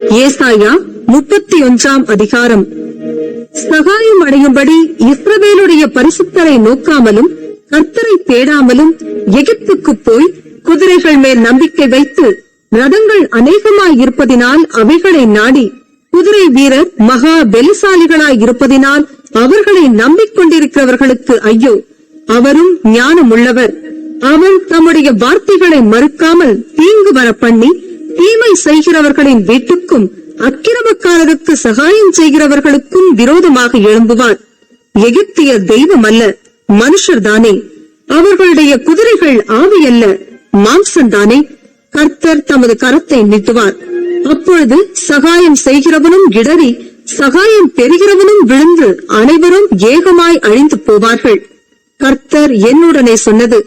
ஏசாயா முப்பத்தி ஒன்றாம் அதிகாரம். சகாயம் அடையும்படி இஸ்ரவேலுடைய பரிசுத்தரை நோக்காமலும் கர்த்தரை தேடாமலும் எகிப்துக்கு போய் குதிரைகள் மேல் நம்பிக்கை வைத்து ரதங்கள் அநேகமாய் இருப்பதினால் அவைகளை நாடி குதிரை வீரர் மகா பெலிசாலிகளாய் இருப்பதினால் அவர்களை நம்பிக்கொண்டிருக்கிறவர்களுக்கு ஐயோ அவரும் ஞானமுள்ளவர். அவர் தம்முடைய வார்த்தைகளை மறுக்காமல் தீங்கு வர பண்ணி தீமை செய்கிறவர்களின் வீட்டுக்கும் அக்கிரமக்காரருக்கு சகாயம் செய்கிறவர்களுக்கும் விரோதமாக எழும்புவார் எகிப்திய தெய்வம் அல்ல மனுஷர்தானே அவர்களுடைய குதிரைகள் ஆவி அல்ல மாம்சம்தானே கர்த்தர் தமது கரத்தை நீட்டுவார். அப்பொழுது சகாயம் செய்கிறவனும் இடறி சகாயம் பெறுகிறவனும் விழுந்து அனைவரும் ஏகமாய் அழிந்து போவார்கள். கர்த்தர் என்னுடனே சொன்னது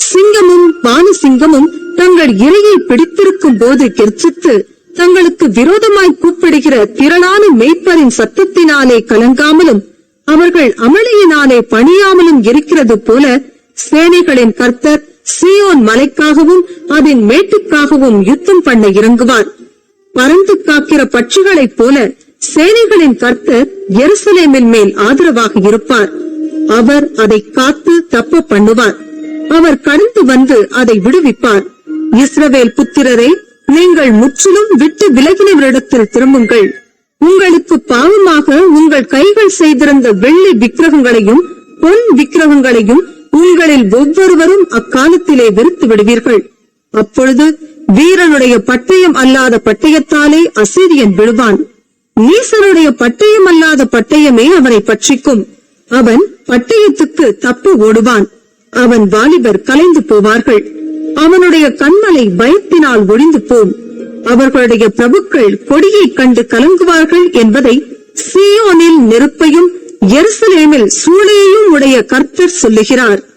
சிங்கமும் பானு சிங்கமும் தங்கள் இரையை பிடித்திருக்கும் போது கெர்ச்சித்து தங்களுக்கு விரோதமாய் கூப்பிடுகிற திரளான மெய்ப்பரின் சத்தத்தினாலே கலங்காமலும் அவர்கள் அமளியினாலே பணியாமலும் இருக்கிறது போல சேனைகளின் கர்த்தர் சியோன் மலைக்காகவும் அதன் மேட்டுக்காகவும் யுத்தம் பண்ண இறங்குவார். பறந்து காக்கிற பட்சிகளைப் போல சேனைகளின் கர்த்தர் எருசலேமின் மேல் ஆதரவாக இருப்பார். அவர் அதை காத்து தப்ப பண்ணுவார். அவர் கடந்து வந்து அதை விடுவிப்பார். இஸ்ரவேல் புத்திரரே நீங்கள் முற்றிலும் விட்டு விலகினவரிடத்தில் திரும்புங்கள். உங்களுக்கு பாவமாக உங்கள் கைகள் செய்திருந்த வெள்ளி விக்கிரகங்களையும் பொன் விக்கிரகங்களையும் உங்களில் ஒவ்வொருவரும் அக்காலத்திலே வெறுத்து விடுவீர்கள். அப்பொழுது வீரனுடைய பட்டயம் அல்லாத பட்டயத்தாலே அசீரியன் விழுவான். நீசனுடைய பட்டயம் அல்லாத பட்டயமே அவனை பட்சிக்கும். அவன் பட்டயத்துக்கு தப்பி ஓடுவான். அவன் வாலிபர் கலைந்து போவார்கள். அவனுடைய கண்மலை பயத்தினால் ஒழிந்து போம். அவர்களுடைய பிரபுக்கள் கொடியை கண்டு கலங்குவார்கள் என்பதை சியோனில் நெருப்பையும் எருசலேமில் சூளையையும் உடைய கர்த்தர் சொல்லுகிறார்.